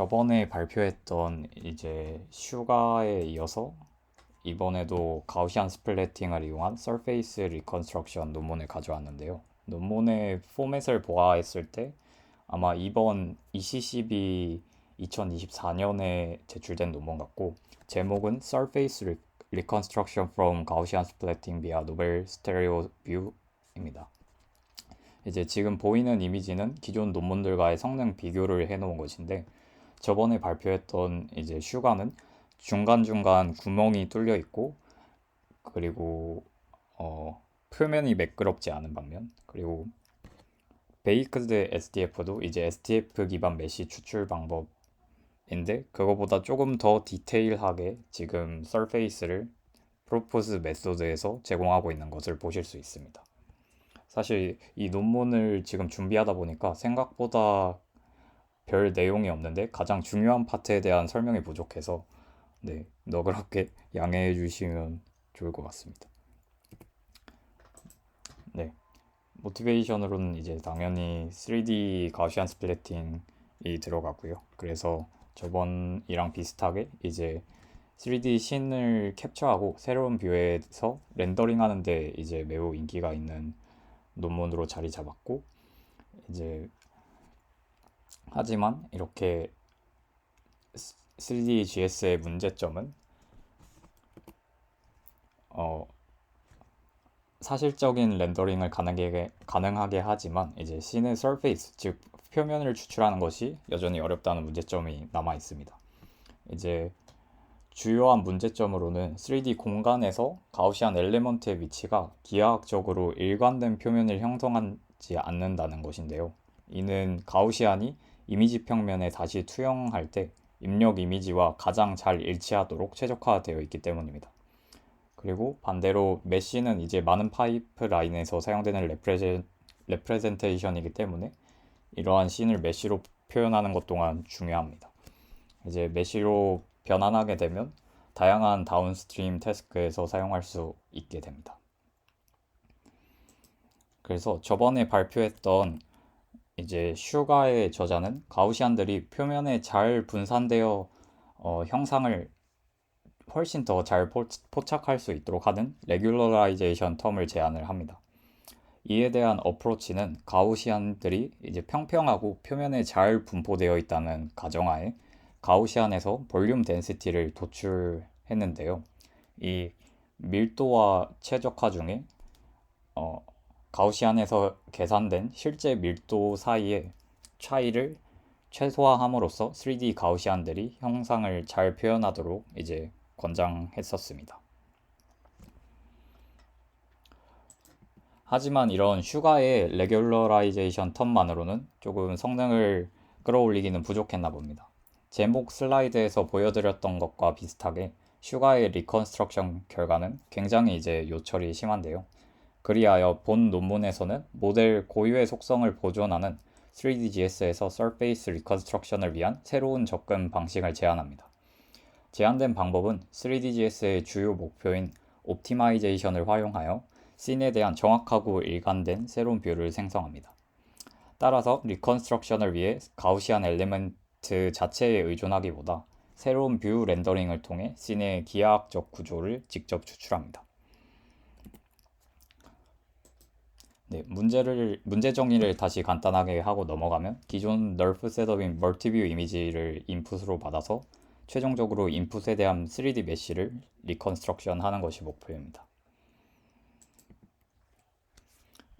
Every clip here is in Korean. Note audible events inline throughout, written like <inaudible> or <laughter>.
저번에 발표했던 이제 슈가에 이어서 이번에도 가우시안 스플래팅을 이용한 서페이스 리컨스트럭션 논문을 가져왔는데요. 논문의 포맷을 보아했을 때 아마 이번 ECCB 2024년에 제출된 논문 같고 제목은 Surface Reconstruction from Gaussian Splitting via Novel Stereo View입니다. 이제 지금 보이는 이미지는 기존 논문들과의 성능 비교를 해놓은 것인데 저번에 발표했던 이제 슈가는 중간중간 구멍이 뚫려 있고 그리고 어, 표면이 매끄럽지 않은 방면 그리고 베이크드 SDF도 이제 SDF 기반 메시 추출 방법인데 그거보다 조금 더 디테일하게 지금 서페이스를 프로포즈 메소드에서 제공하고 있는 것을 보실 수 있습니다. 사실 이 논문을 지금 준비하다 보니까 생각보다 별 내용이 없는데 가장 중요한 파트에 대한 설명이 부족해서 네, 너그럽게 <laughs> 양해해 주시면 좋을 것 같습니다. 네. 모티베이션으로는 이제 당연히 3D 가우시안 스플래팅이 들어가고요. 그래서 저번이랑 비슷하게 이제 3D 씬을 캡처하고 새로운 뷰에서 렌더링 하는데 이제 매우 인기가 있는 논문으로 자리 잡았고 이제 하지만 이렇게 3D GS의 문제점은 어, 사실적인 렌더링을 가능하게, 가능하게 하지만 이제 씬의 서페이스 즉 표면을 추출하는 것이 여전히 어렵다는 문제점이 남아 있습니다. 이제 주요한 문제점으로는 3D 공간에서 가우시안 엘리먼트의 위치가 기하학적으로 일관된 표면을 형성하지 않는다는 것인데요. 이는 가우시안이 이미지 평면에 다시 투영할 때 입력 이미지와 가장 잘 일치하도록 최적화되어 있기 때문입니다. 그리고 반대로 메시는 이제 많은 파이프 라인에서 사용되는 레프레젠, 레프레젠테이션이기 때문에 이러한 씬을 메시로 표현하는 것 또한 중요합니다. 이제 메시로 변환하게 되면 다양한 다운스트림 태스크에서 사용할 수 있게 됩니다. 그래서 저번에 발표했던 이제 슈가의 저자는 가우시안들이 표면에 잘 분산되어 어, 형상을 훨씬 더 잘 포착할 수 있도록 하는 레귤러라이제이션 텀을 제안을 합니다. 이에 대한 어프로치는 가우시안들이 이제 평평하고 표면에 잘 분포되어 있다는 가정하에 가우시안에서 볼륨 덴시티를 도출했는데요. 이 밀도와 최적화 중에 어, 가우시안에서 계산된 실제 밀도 사이의 차이를 최소화함으로써 3D 가우시안들이 형상을 잘 표현하도록 이제 권장했었습니다. 하지만 이런 슈가의 레귤러라이제이션 텀만으로는 조금 성능을 끌어올리기는 부족했나 봅니다. 제목 슬라이드에서 보여드렸던 것과 비슷하게 슈가의 리컨스트럭션 결과는 굉장히 이제 요철이 심한데요. 그리하여 본 논문에서는 모델 고유의 속성을 보존하는 3DGS에서 Surface Reconstruction을 위한 새로운 접근 방식을 제안합니다. 제안된 방법은 3DGS의 주요 목표인 옵티마이제이션을 활용하여 씬에 대한 정확하고 일관된 새로운 뷰를 생성합니다. 따라서 리컨스트럭션을 위해 가우시안 엘리멘트 자체에 의존하기보다 새로운 뷰 렌더링을 통해 씬의 기하학적 구조를 직접 추출합니다. 네, 문제를 문제 정리를 다시 간단하게 하고 넘어가면 기존 널프 셋업인 멀티뷰 이미지를 인풋으로 받아서 최종적으로 인풋에 대한 3D 메쉬를 리컨스트럭션 하는 것이 목표입니다.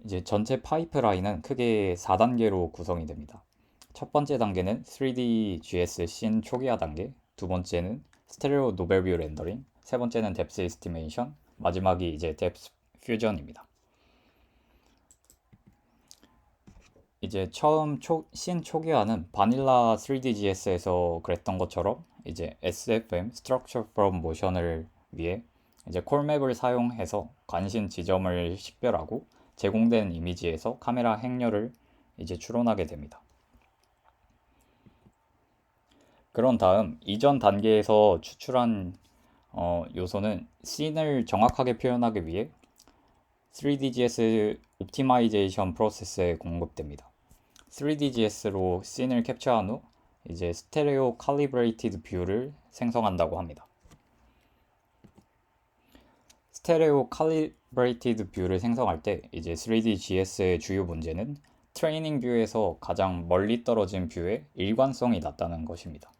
이제 전체 파이프라인은 크게 4단계로 구성이 됩니다. 첫 번째 단계는 3D GS 씬 초기화 단계, 두 번째는 스테레오 노벨뷰 렌더링, 세 번째는 뎁스 에스티메이션, 마지막이 이제 뎁스 퓨전입니다. 이제 처음 초, 신 초기화는 바닐라 3DGS에서 그랬던 것처럼 이제 SFM Structure from Motion을 위해 이제 콜맵을 사용해서 관심 지점을 식별하고 제공된 이미지에서 카메라 행렬을 이제 추론하게 됩니다. 그런 다음 이전 단계에서 추출한 어, 요소는 씬을 정확하게 표현하기 위해 3DGS 옵티마이제이션 프로세스에 공급됩니다. 3DGS로 씬을 캡처한 후 이제 스테레오 칼리브레이티드 뷰를 생성한다고 합니다. 스테레오 칼리브레이티드 뷰를 생성할 때 이제 3D GS의 주요 문제는 트레이닝 뷰에서 가장 멀리 떨어진 뷰의 일관성이 낮다는 것입니다.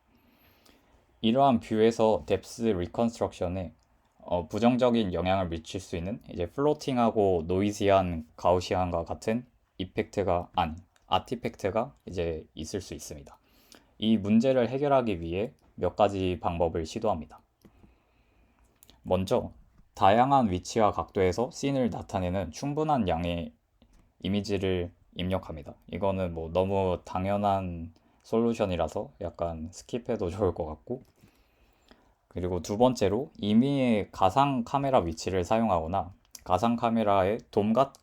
이러한 뷰에서 뎁스 리컨스트럭션에 어, 부정적인 영향을 미칠 수 있는 이제 플로팅하고 노이지한 가우시안과 같은 이펙트가 아니 아티팩트가 이제 있을 수 있습니다. 이 문제를 해결하기 위해 몇 가지 방법을 시도합니다. 먼저 다양한 위치와 각도에서 씬을 나타내는 충분한 양의 이미지를 입력합니다. 이거는 뭐 너무 당연한 솔루션이라서 약간 스킵해도 <laughs> 좋을 것 같고 그리고 두 번째로 임의의 가상 카메라 위치를 사용하거나 가상 카메라의 돔 같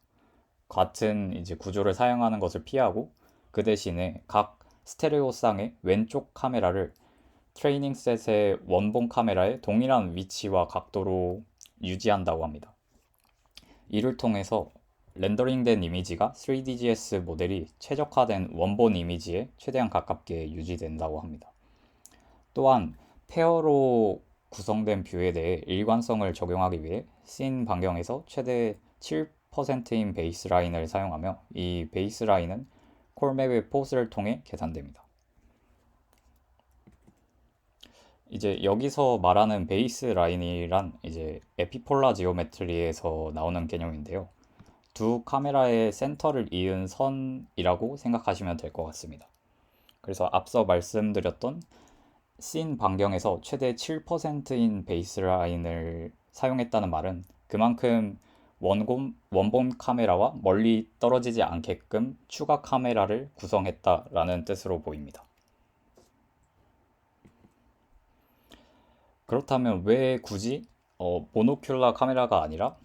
은 이제 구조를 사용하는 것을 피하고 그 대신에 각 스테레오상의 왼쪽 카메라를 트레이닝 셋의 원본 카메라의 동일한 위치와 각도로 유지한다고 합니다. 이를 통해서 렌더링된 이미지가 3DGS 모델이 최적화된 원본 이미지에 최대한 가깝게 유지된다고 합니다. 또한 페어로 구성된 뷰에 대해 일관성을 적용하기 위해 씬 반경에서 최대 7% 인 베이스라인을 사용하며 이 베이스라인은 콜맵의 포스를 통해 계산됩니다. 이제 여기서 말하는 베이스 라인이란 이제 에피폴라 지오메트리에서 나오는 개념인데요. 두 카메라의 센터를 이은 선이라고 생각하시면 될 것 같습니다. 그래서 앞서 말씀드렸던 씬 반경에서 최대 7%인 베이스 라인을 사용했다는 말은 그만큼 원본, 원본 카메라와 멀리 떨어지지 않게끔 추가 카메라를 구성했다라는 뜻으로 보입니다. 그렇다면 왜 굳이 어, 모노큘라 카메라가 아니라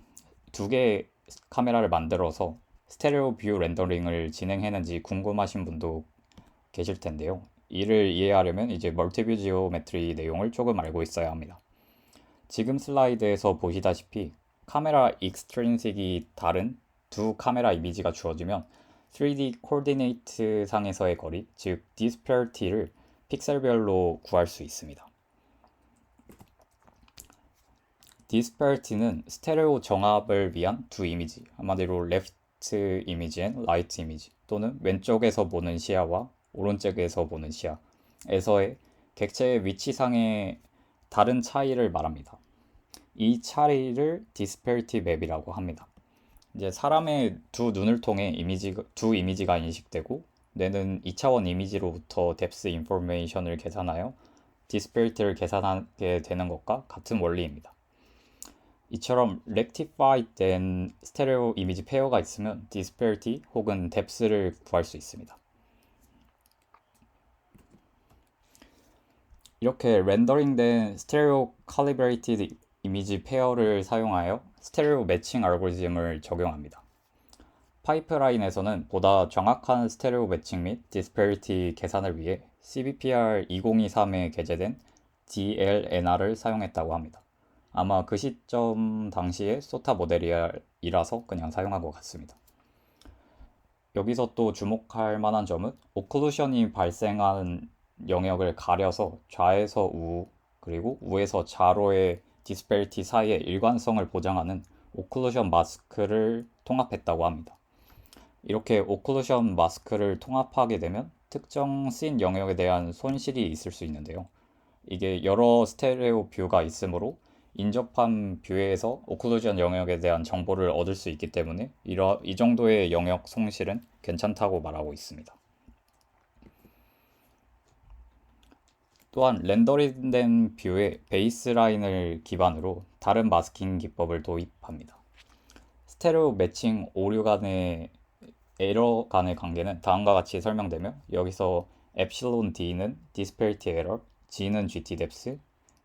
두 개의 카메라를 만들어서 스테레오 뷰 렌더링을 진행했는지 궁금하신 분도 계실 텐데요. 이를 이해하려면 이제 멀티뷰 지오메트리 내용을 조금 알고 있어야 합니다. 지금 슬라이드에서 보시다시피 카메라 익스트린식이 다른 두 카메라 이미지가 주어지면 3D 코디네이트 상에서의 거리, 즉 디스페리티를 픽셀별로 구할 수 있습니다. 디스페리티는 스테레오 정합을 위한 두 이미지, 한마디로 레프트 이미지 앤 라이트 이미지 또는 왼쪽에서 보는 시야와 오른쪽에서 보는 시야에서의 객체의 위치상의 다른 차이를 말합니다. 이 차이를 디스페리티 맵이라고 합니다. 이제 사람의 두 눈을 통해 이미지 두 이미지가 인식되고 뇌는 2차원 이미지로부터 뎁스 인포메이션을 계산하여 디스페리티를 계산하게 되는 것과 같은 원리입니다. 이처럼 렉티파이 된 스테레오 이미지 페어가 있으면 디스페리티 혹은 뎁스를 구할 수 있습니다. 이렇게 렌더링된 스테레오 칼리브레이티드 이미지 페어를 사용하여 스테레오 매칭 알고리즘을 적용합니다. 파이프라인에서는 보다 정확한 스테레오 매칭 및 디스페리티 계산을 위해 CBPR 2023에 게재된 DLNR을 사용했다고 합니다. 아마 그 시점 당시에 소타 모델이라서 그냥 사용한 것 같습니다. 여기서 또 주목할 만한 점은 오클루션이 발생한 영역을 가려서 좌에서 우 그리고 우에서 좌로의 디스페리티 사이의 일관성을 보장하는 오클루션 마스크를 통합했다고 합니다. 이렇게 오클루션 마스크를 통합하게 되면 특정 씬 영역에 대한 손실이 있을 수 있는데요. 이게 여러 스테레오 뷰가 있으므로 인접한 뷰에서 오클루전 영역에 대한 정보를 얻을 수 있기 때문에 이러, 이 정도의 영역 손실은 괜찮다고 말하고 있습니다. 또한 렌더링된 뷰의 베이스라인을 기반으로 다른 마스킹 기법을 도입합니다. 스테레오 매칭 오류 간의 에러 간의 관계는 다음과 같이 설명되며 여기서 엡실론 D는 디스페리티 에러, G는 GT 뎁스,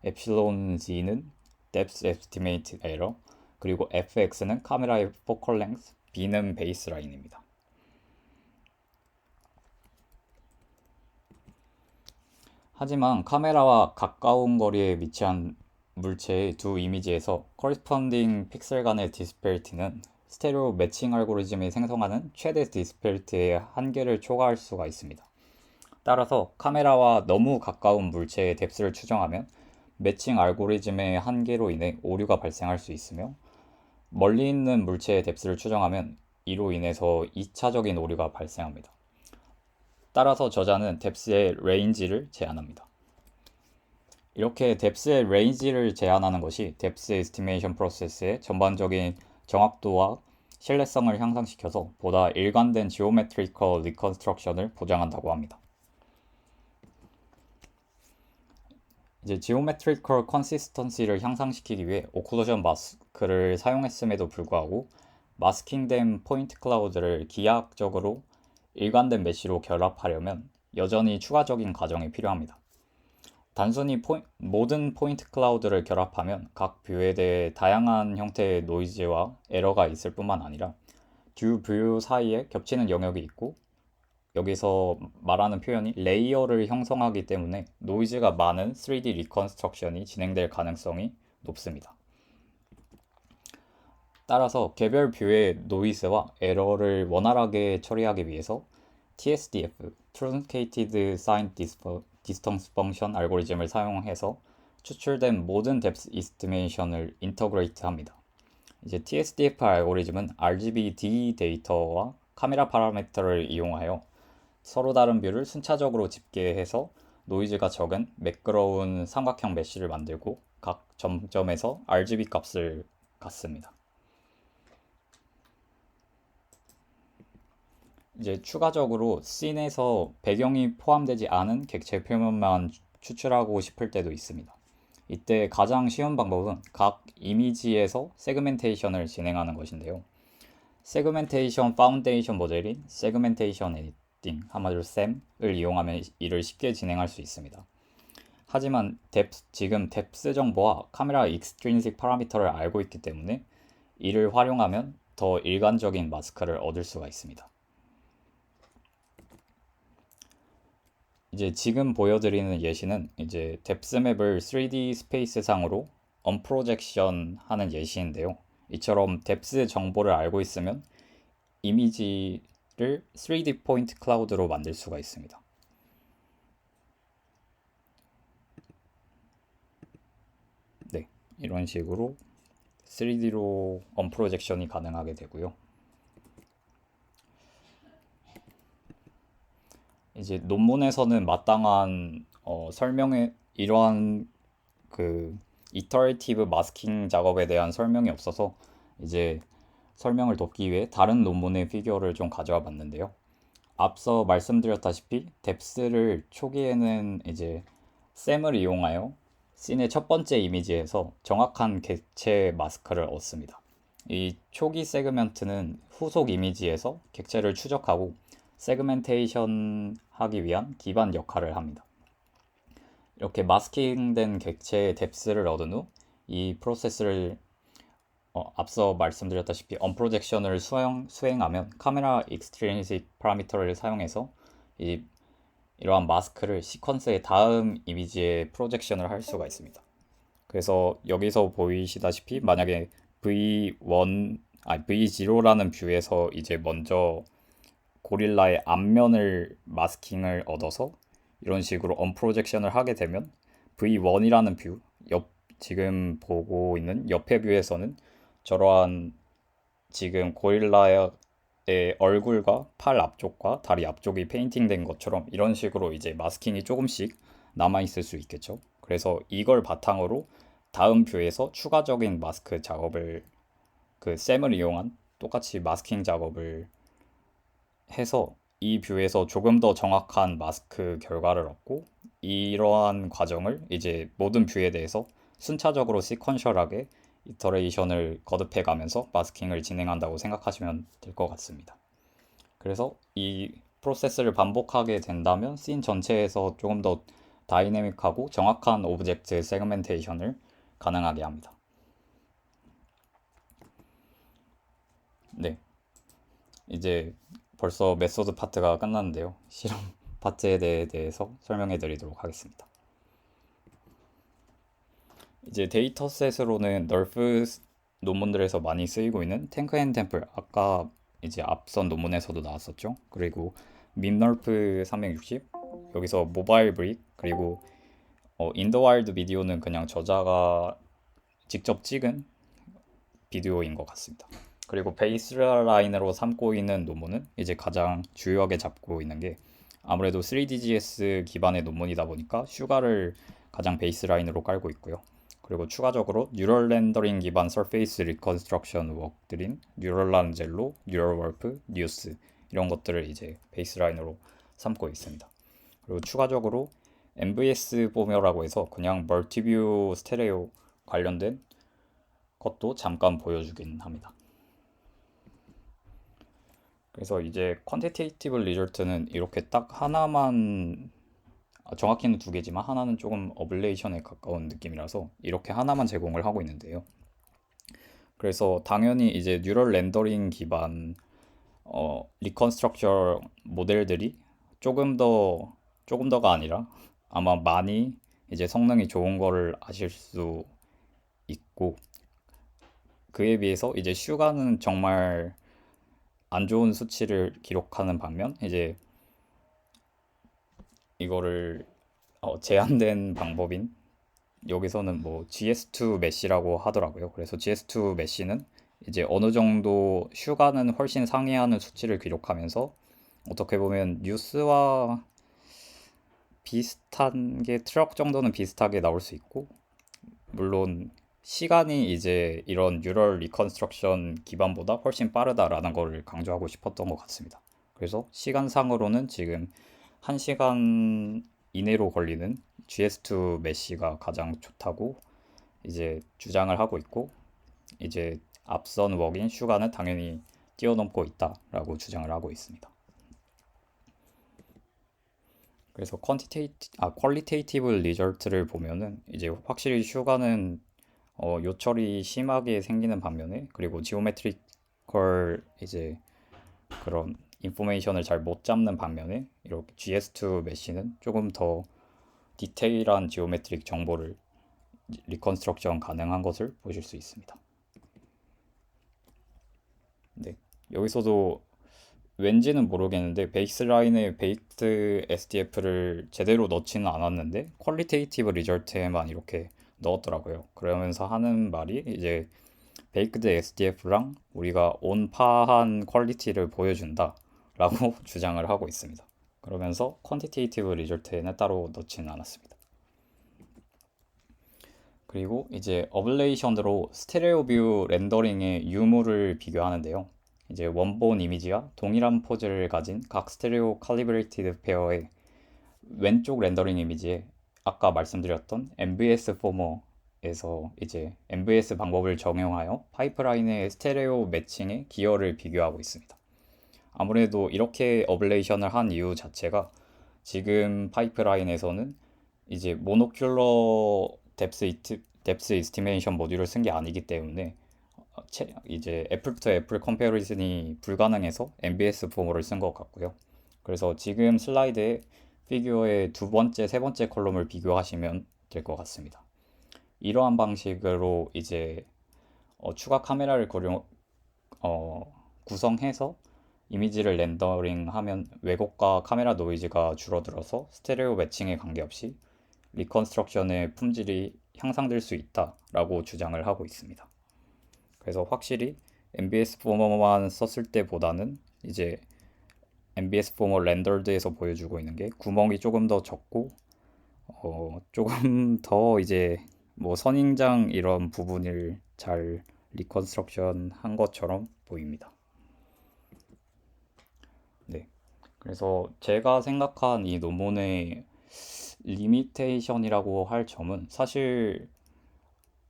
엡실론 Z는 depth estimate error, 그리고 fx는 카메라의 focal length, b는 베이스 라인입니다. 하지만 카메라와 가까운 거리에 위치한 물체의 두 이미지에서 corresponding 픽셀 간의 디스페리티는 스테레오 매칭 알고리즘이 생성하는 최대 디스페리티의 한계를 초과할 수가 있습니다. 따라서 카메라와 너무 가까운 물체의 뎁스를 추정하면 매칭 알고리즘의 한계로 인해 오류가 발생할 수 있으며 멀리 있는 물체의 뎁스를 추정하면 이로 인해서 2차적인 오류가 발생합니다. 따라서 저자는 뎁스의 레인지를 제한합니다. 이렇게 뎁스의 레인지를 제한하는 것이 뎁스 에스티메이션 프로세스의 전반적인 정확도와 신뢰성을 향상시켜서 보다 일관된 지오메트리컬 리컨스트럭션을 보장한다고 합니다. 이제 지오메트리컬 컨시스턴시를 향상시키기 위해 오클루전 마스크를 사용했음에도 불구하고 마스킹된 포인트 클라우드를 기하학적으로 일관된 메쉬로 결합하려면 여전히 추가적인 과정이 필요합니다. 단순히 포인, 모든 포인트 클라우드를 결합하면 각 뷰에 대해 다양한 형태의 노이즈와 에러가 있을 뿐만 아니라 듀뷰 사이에 겹치는 영역이 있고 여기서 말하는 표현이 레이어를 형성하기 때문에 노이즈가 많은 3D 리컨스트럭션이 진행될 가능성이 높습니다. 따라서 개별 뷰의 노이즈와 에러를 원활하게 처리하기 위해서 TSDF, Truncated Sign Distance Function 알고리즘을 사용해서 추출된 모든 뎁스 이스티메이션을 인터그레이트 합니다. 이제 TSDF 알고리즘은 RGB-D 데이터와 카메라 파라미터를 이용하여 서로 다른 뷰를 순차적으로 집계해서 노이즈가 적은 매끄러운 삼각형 메쉬를 만들고 각 점점에서 RGB 값을 갖습니다. 이제 추가적으로 씬에서 배경이 포함되지 않은 객체 표면만 추출하고 싶을 때도 있습니다. 이때 가장 쉬운 방법은 각 이미지에서 세그멘테이션을 진행하는 것인데요. 세그멘테이션 파운데이션 모델인 세그멘테이션 에디팅, 한마디로 SEM을 이용하면 이를 쉽게 진행할 수 있습니다. 하지만 뎁스, 지금 뎁스 정보와 카메라 익스트린식 파라미터를 알고 있기 때문에 이를 활용하면 더 일관적인 마스크를 얻을 수가 있습니다. 이제 지금 보여드리는 예시는 이제 뎁스맵을 3D 스페이스 상으로 언프로젝션 하는 예시인데요. 이처럼 뎁스 정보를 알고 있으면 이미지를 3D 포인트 클라우드로 만들 수가 있습니다. 네, 이런 식으로 3D로 언프로젝션이 가능하게 되고요. 이제 논문에서는 마땅한 어, 설명에 이러한 그 이터레이티브 마스킹 작업에 대한 설명이 없어서 이제 설명을 돕기 위해 다른 논문의 피규어를 좀 가져와 봤는데요. 앞서 말씀드렸다시피 뎁스를 초기에는 이제 샘을 이용하여 씬의 첫 번째 이미지에서 정확한 객체 마스크를 얻습니다. 이 초기 세그멘트는 후속 이미지에서 객체를 추적하고 세그멘테이션 하기 위한 기반 역할을 합니다. 이렇게 마스킹된 객체의 뎁스를 얻은 후 이 프로세스를 어, 앞서 말씀드렸다시피 언프로젝션을 수행, 수행하면 카메라 익스트린식 파라미터를 사용해서 이, 이러한 마스크를 시퀀스의 다음 이미지에 프로젝션을 할 수가 있습니다. 그래서 여기서 보이시다시피 만약에 V1, 아 V0라는 뷰에서 이제 먼저 고릴라의 앞면을 마스킹을 얻어서 이런 식으로 언 프로젝션을 하게 되면 V1이라는 뷰, 옆 지금 보고 있는 옆에 뷰에서는 저러한 지금 고릴라의 얼굴과 팔 앞쪽과 다리 앞쪽이 페인팅된 것처럼 이런 식으로 이제 마스킹이 조금씩 남아 있을 수 있겠죠. 그래서 이걸 바탕으로 다음 뷰에서 추가적인 마스크 작업을 그 샘을 이용한 똑같이 마스킹 작업을 해서 이 뷰에서 조금 더 정확한 마스크 결과를 얻고 이러한 과정을 이제 모든 뷰에 대해서 순차적으로 시퀀셜하게 이터레이션을 거듭해 가면서 마스킹을 진행한다고 생각하시면 될 것 같습니다. 그래서 이 프로세스를 반복하게 된다면 씬 전체에서 조금 더 다이내믹하고 정확한 오브젝트 세그멘테이션을 가능하게 합니다. 네. 이제 벌써 메소드 파트가 끝났는데요. 실험 <laughs> 파트에 대해서 설명해 드리도록 하겠습니다. 이제 데이터셋으로는 널프 논문들에서 많이 쓰이고 있는 탱크 앤 템플 아까 이제 앞선 논문에서도 나왔었죠. 그리고 밈널프 360 여기서 모바일 브릭 그리고 어, 인더와일드 비디오는 그냥 저자가 직접 찍은 비디오인 것 같습니다. 그리고 베이스 라인으로 삼고 있는 논문은 이제 가장 주요하게 잡고 있는 게 아무래도 3DGS 기반의 논문이다 보니까 슈가를 가장 베이스 라인으로 깔고 있고요. 그리고 추가적으로 뉴럴 렌더링 기반 서페이스 리컨스트럭션 워크들인 뉴럴 란젤로, 뉴럴 월프, 뉴스 이런 것들을 이제 베이스 라인으로 삼고 있습니다. 그리고 추가적으로 MVS 포메라고 해서 그냥 멀티뷰 스테레오 관련된 것도 잠깐 보여주긴 합니다. 그래서 이제 퀀티테이티브 리절트는 이렇게 딱 하나만 아, 정확히는 두 개지만 하나는 조금 어블레이션에 가까운 느낌이라서 이렇게 하나만 제공을 하고 있는데요. 그래서 당연히 이제 뉴럴 렌더링 기반 어, 리컨스트럭처 모델들이 조금 더 조금 더가 아니라 아마 많이 이제 성능이 좋은 거를 아실 수 있고 그에 비해서 이제 슈가는 정말 안 좋은 수치를 기록하는 반면 이제 이거를 어, 제한된 방법인 여기서는 뭐 GS2 메시라고 하더라고요. 그래서 GS2 메시는 이제 어느 정도 슈가는 훨씬 상회하는 수치를 기록하면서 어떻게 보면 뉴스와 비슷한 게 트럭 정도는 비슷하게 나올 수 있고 물론 시간이 이제 이런 뉴럴 리컨스트럭션 기반보다 훨씬 빠르다라는 거를 강조하고 싶었던 것 같습니다. 그래서 시간상으로는 지금 1시간 이내로 걸리는 GS2 메시가 가장 좋다고 이제 주장을 하고 있고 이제 앞선 웍인 슈가는 당연히 뛰어넘고 있다라고 주장을 하고 있습니다. 그래서 퀀티테이티 아 퀄리테이티브 리절트를 보면은 이제 확실히 슈가는 어, 요철이 심하게 생기는 반면에 그리고 지오메트리컬 이제 그런 인포메이션을 잘 못 잡는 반면에 이렇게 GS2 메시는 조금 더 디테일한 지오메트릭 정보를 리컨스트럭션 가능한 것을 보실 수 있습니다. 네, 여기서도 왠지는 모르겠는데 베이스 라인에 베이크드 SDF를 제대로 넣지는 않았는데 퀄리테이티브 리절트에만 이렇게 넣었더라고요. 그러면서 하는 말이 이제 베이크드 SDF랑 우리가 온파한 퀄리티를 보여준다 라고 <laughs> 주장을 하고 있습니다. 그러면서 퀀티테이티브 리절트에는 따로 넣지는 않았습니다. 그리고 이제 어블레이션으로 스테레오 뷰 렌더링의 유무를 비교하는데요. 이제 원본 이미지와 동일한 포즈를 가진 각 스테레오 칼리브레이티드 페어의 왼쪽 렌더링 이미지에 아까 말씀드렸던 MVS 포머에서 이제 MVS 방법을 적용하여 파이프라인의 스테레오 매칭의 기여를 비교하고 있습니다. 아무래도 이렇게 어블레이션을 한 이유 자체가 지금 파이프라인에서는 이제 모노큘러 뎁스 이트 뎁스 이스티메이션 모듈을 쓴 게 아니기 때문에 어, 이제 애플부터 애플 컴페리즌이 불가능해서 MBS 포머를 쓴 것 같고요. 그래서 지금 슬라이드에 피규어의 두 번째, 세 번째 컬럼을 비교하시면 될 것 같습니다. 이러한 방식으로 이제 어, 추가 카메라를 고려, 어, 구성해서 이미지를 렌더링하면 왜곡과 카메라 노이즈가 줄어들어서 스테레오 매칭에 관계없이 리컨스트럭션의 품질이 향상될 수 있다라고 주장을 하고 있습니다. 그래서 확실히 MBS 포머만 썼을 때보다는 이제 MBS 포머 렌더드에서 보여주고 있는 게 구멍이 조금 더 적고 어 조금 <laughs> 더 이제 뭐 선인장 이런 부분을 잘 리컨스트럭션 한 것처럼 보입니다. 그래서 제가 생각한 이 논문의 리미테이션이라고 할 점은 사실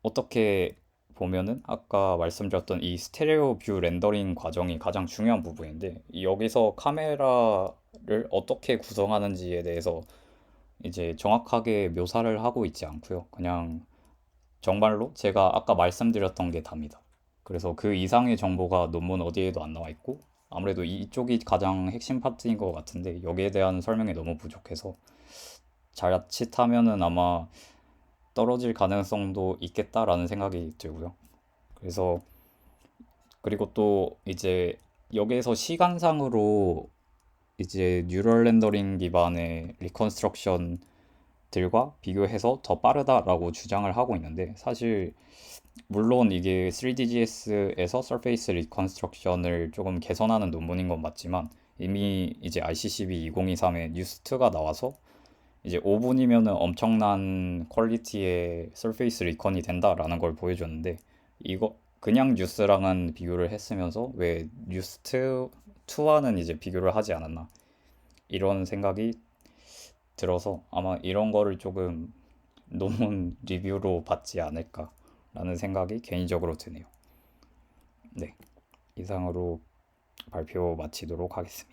어떻게 보면은 아까 말씀드렸던 이 스테레오 뷰 렌더링 과정이 가장 중요한 부분인데 여기서 카메라를 어떻게 구성하는지에 대해서 이제 정확하게 묘사를 하고 있지 않고요. 그냥 정말로 제가 아까 말씀드렸던 게 답니다. 그래서 그 이상의 정보가 논문 어디에도 안 나와 있고 아무래도 이쪽이 가장 핵심 파트인 것 같은데 여기에 대한 설명이 너무 부족해서 자칫하면은 아마 떨어질 가능성도 있겠다라는 생각이 들고요. 그래서 그리고 또 이제 여기에서 시간상으로 이제 뉴럴 렌더링 기반의 리컨스트럭션들과 비교해서 더 빠르다라고 주장을 하고 있는데 사실 물론 이게 3DGS에서 서페이스 리컨스트럭션을 조금 개선하는 논문인 건 맞지만 이미 이제 ICCB 2023에 뉴스2가 나와서 이제 5분이면은 엄청난 퀄리티의 서페이스 리컨이 된다라는 걸 보여줬는데 이거 그냥 뉴스랑은 비교를 했으면서 왜 뉴스2 2와는 이제 비교를 하지 않았나 이런 생각이 들어서 아마 이런 거를 조금 논문 리뷰로 받지 않을까라는 생각이 개인적으로 드네요. 네, 이상으로 발표 마치도록 하겠습니다.